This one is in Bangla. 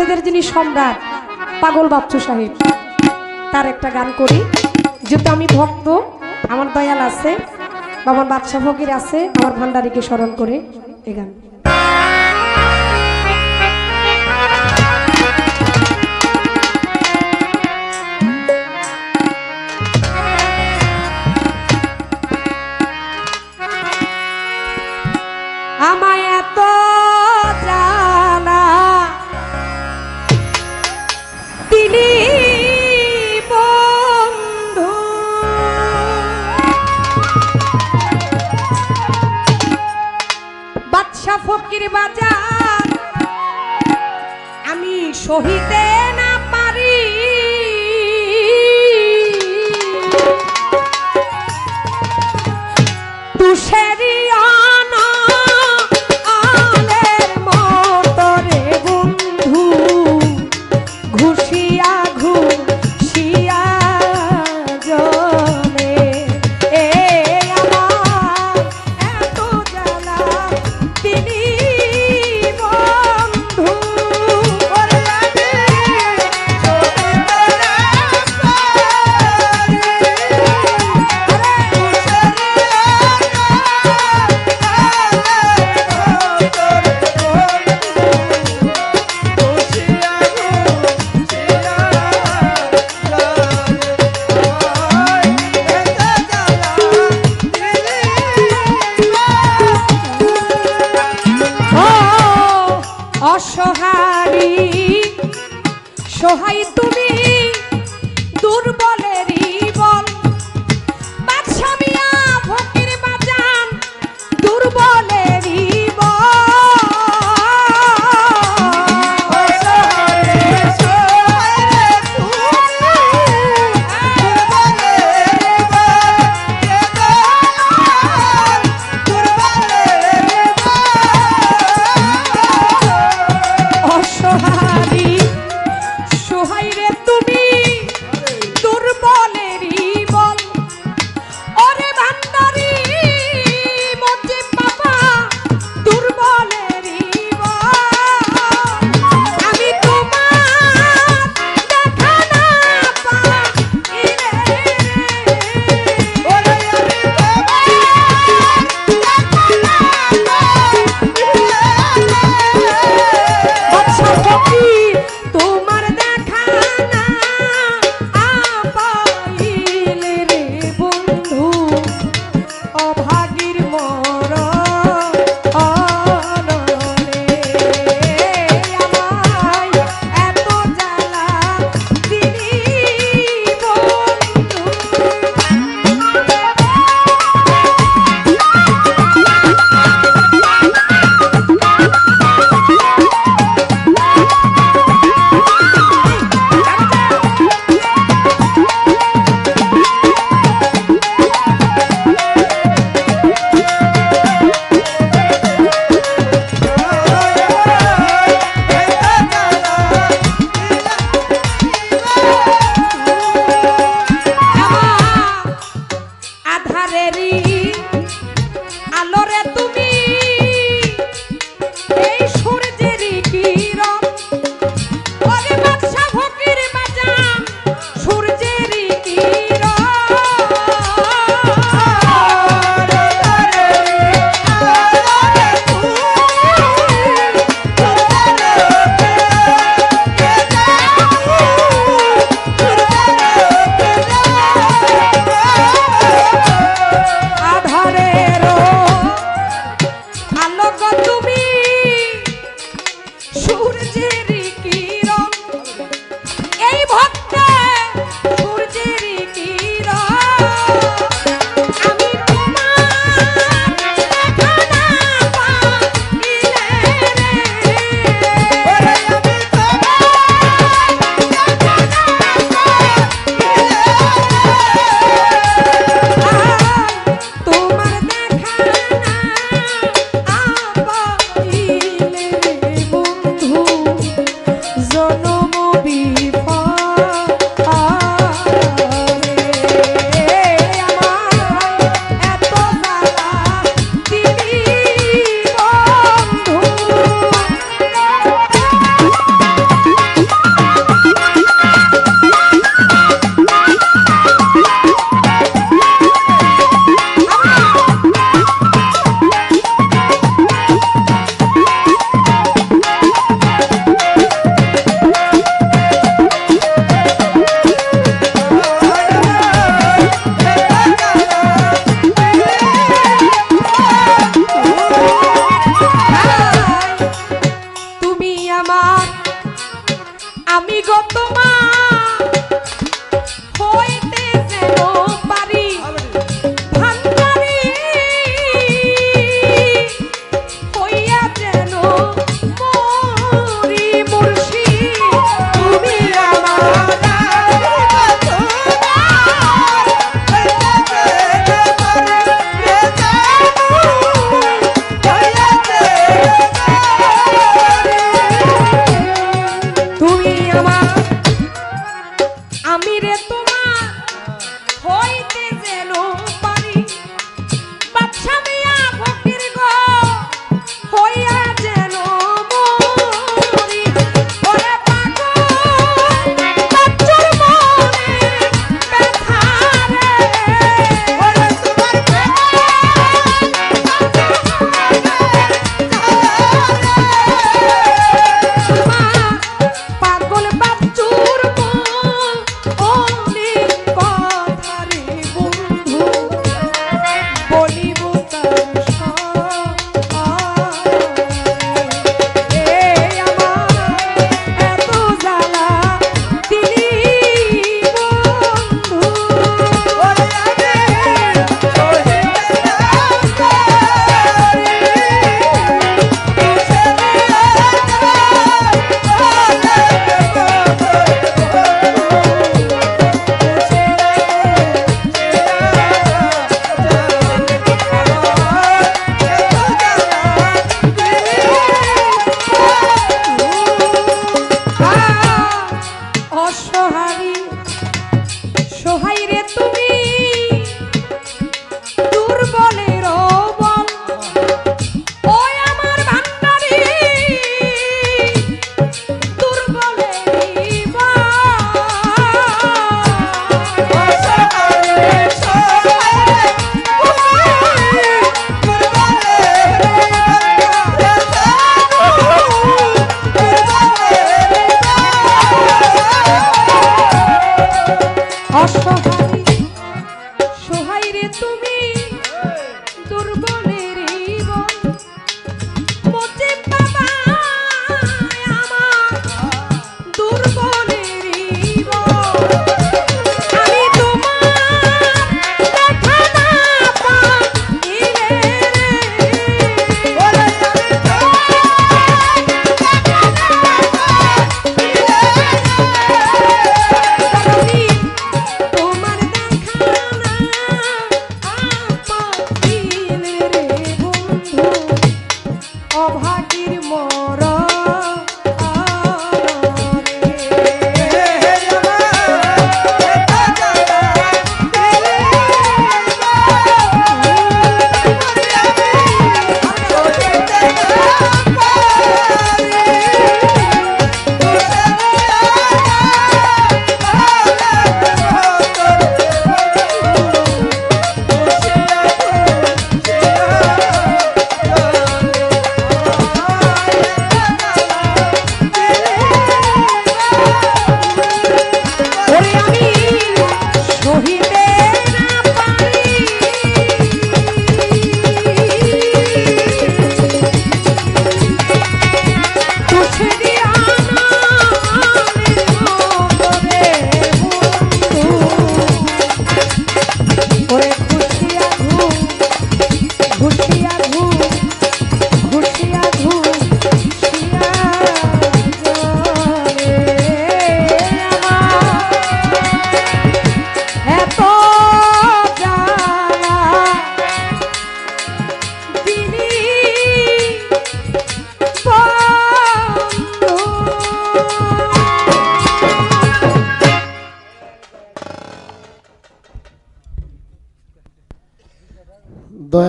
বাচ্চাদের যিনি সম্রাট, পাগল বাচ্চু সাহেব, তার একটা গান করি। যেহেতু আমি ভক্ত, আমার দয়াল আছে, বাবার আমার বাদশা ফকির আছে, আমার ভান্ডারীকে স্মরণ করে এ গান। বাজার। আমি সহিতে